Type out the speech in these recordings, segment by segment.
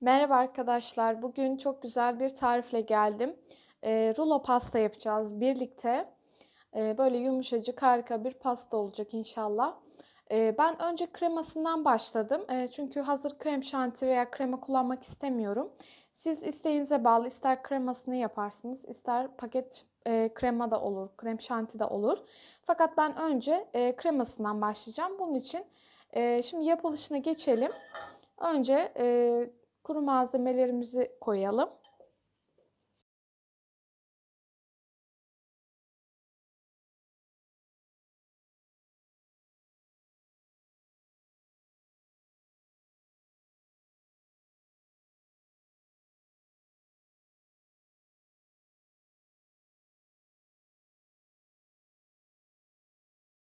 Merhaba arkadaşlar. Bugün çok güzel bir tarifle geldim. Eee, rulo pasta yapacağız birlikte. Eee, böyle yumuşacık harika bir pasta olacak inşallah. Eee, ben önce kremasından başladım. Eee, çünkü hazır krem şanti veya krema kullanmak istemiyorum. Siz isteğinize bağlı ister kremasını yaparsınız, ister paket eee, krema da olur, krem şanti de olur. Fakat ben önce eee, kremasından başlayacağım. Bunun için eee, şimdi yapılışına geçelim. Önce eee, kuru malzemelerimizi koyalım.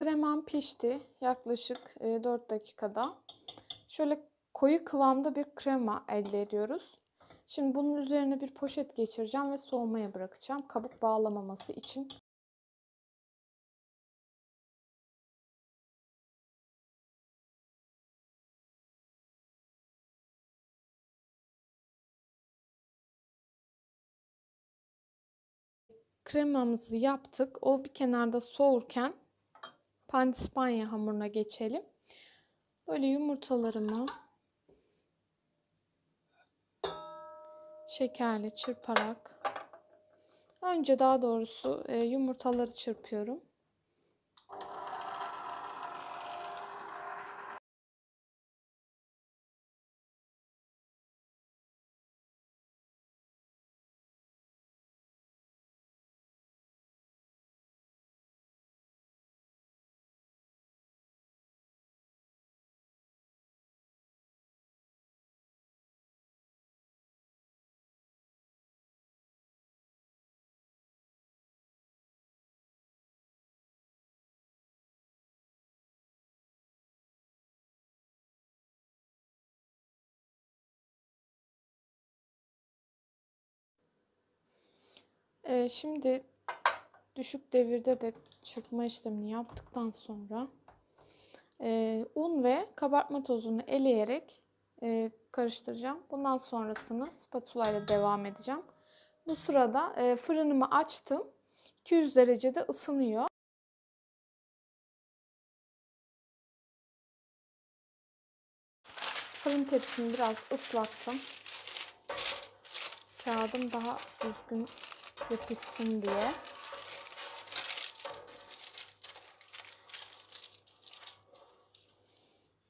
Kremam pişti yaklaşık 4 dakikada. Şöyle koyu kıvamda bir krema elde ediyoruz. Şimdi bunun üzerine bir poşet geçireceğim ve soğumaya bırakacağım. Kabuk bağlamaması için. Kremamızı yaptık. O bir kenarda soğurken pandispanya hamuruna geçelim. Böyle yumurtalarımı şekerle çırparak önce daha doğrusu e, yumurtaları çırpıyorum. Ee, şimdi düşük devirde de çırpma işlemini yaptıktan sonra e, un ve kabartma tozunu eleyerek e, karıştıracağım. Bundan sonrasını spatula ile devam edeceğim. Bu sırada e, fırınımı açtım. 200 derecede ısınıyor. Fırın tepsimi biraz ıslattım. Kağıdım daha düzgün yapışsın diye.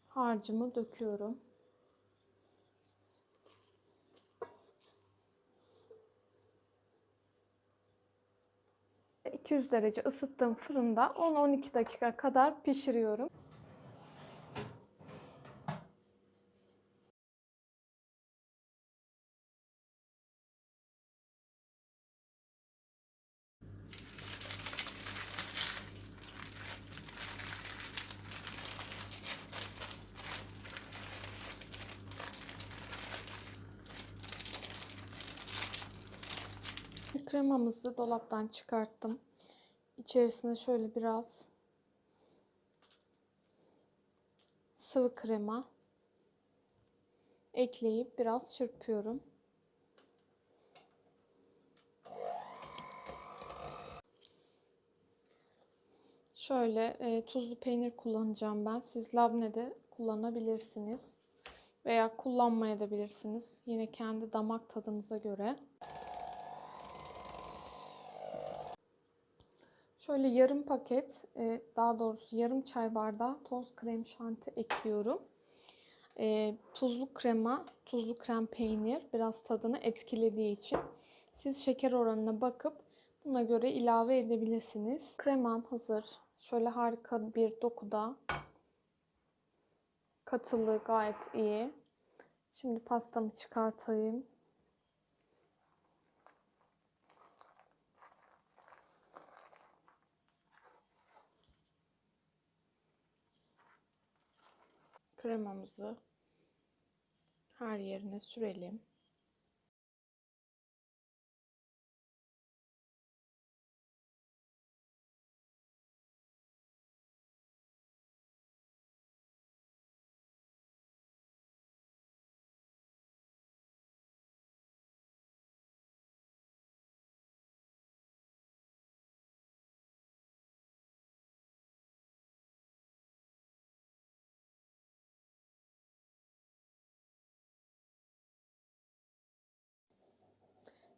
Harcımı döküyorum. ...200 derece ısıttığım fırında 10-12 dakika kadar pişiriyorum. Kremamızı dolaptan çıkarttım. İçerisine şöyle biraz sıvı krema ekleyip biraz çırpıyorum. Şöyle e, tuzlu peynir kullanacağım ben. Siz labne de kullanabilirsiniz. Veya kullanmayabilirsiniz. Yine kendi damak tadınıza göre. Şöyle yarım paket, e, daha doğrusu yarım çay bardağı toz krem şanti ekliyorum. E, tuzlu krema, tuzlu krem peynir biraz tadını etkilediği için siz şeker oranına bakıp buna göre ilave edebilirsiniz. Kremam hazır. Şöyle harika bir dokuda. Katılı gayet iyi. Şimdi pastamı çıkartayım. Kremamızı her yerine sürelim.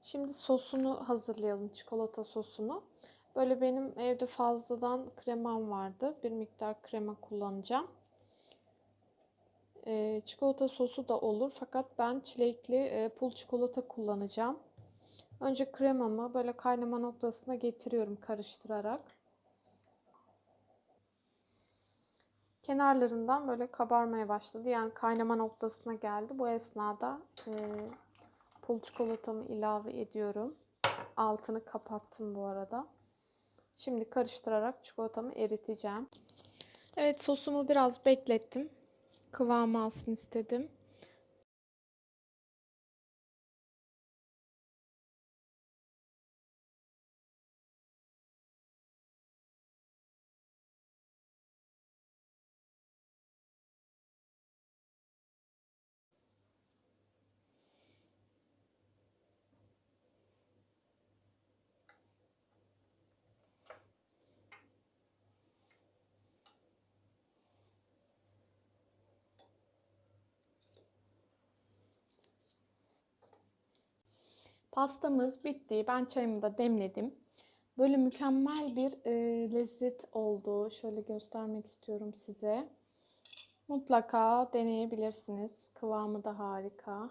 Şimdi sosunu hazırlayalım, çikolata sosunu. Böyle benim evde fazladan kremam vardı. Bir miktar krema kullanacağım. Ee, çikolata sosu da olur fakat ben çilekli e, pul çikolata kullanacağım. Önce kremamı böyle kaynama noktasına getiriyorum karıştırarak. Kenarlarından böyle kabarmaya başladı. Yani kaynama noktasına geldi. Bu esnada e, pul çikolatamı ilave ediyorum. Altını kapattım bu arada. Şimdi karıştırarak çikolatamı eriteceğim. Evet sosumu biraz beklettim. Kıvamı alsın istedim. Pastamız bitti. Ben çayımı da demledim. Böyle mükemmel bir e, lezzet oldu. Şöyle göstermek istiyorum size. Mutlaka deneyebilirsiniz. Kıvamı da harika.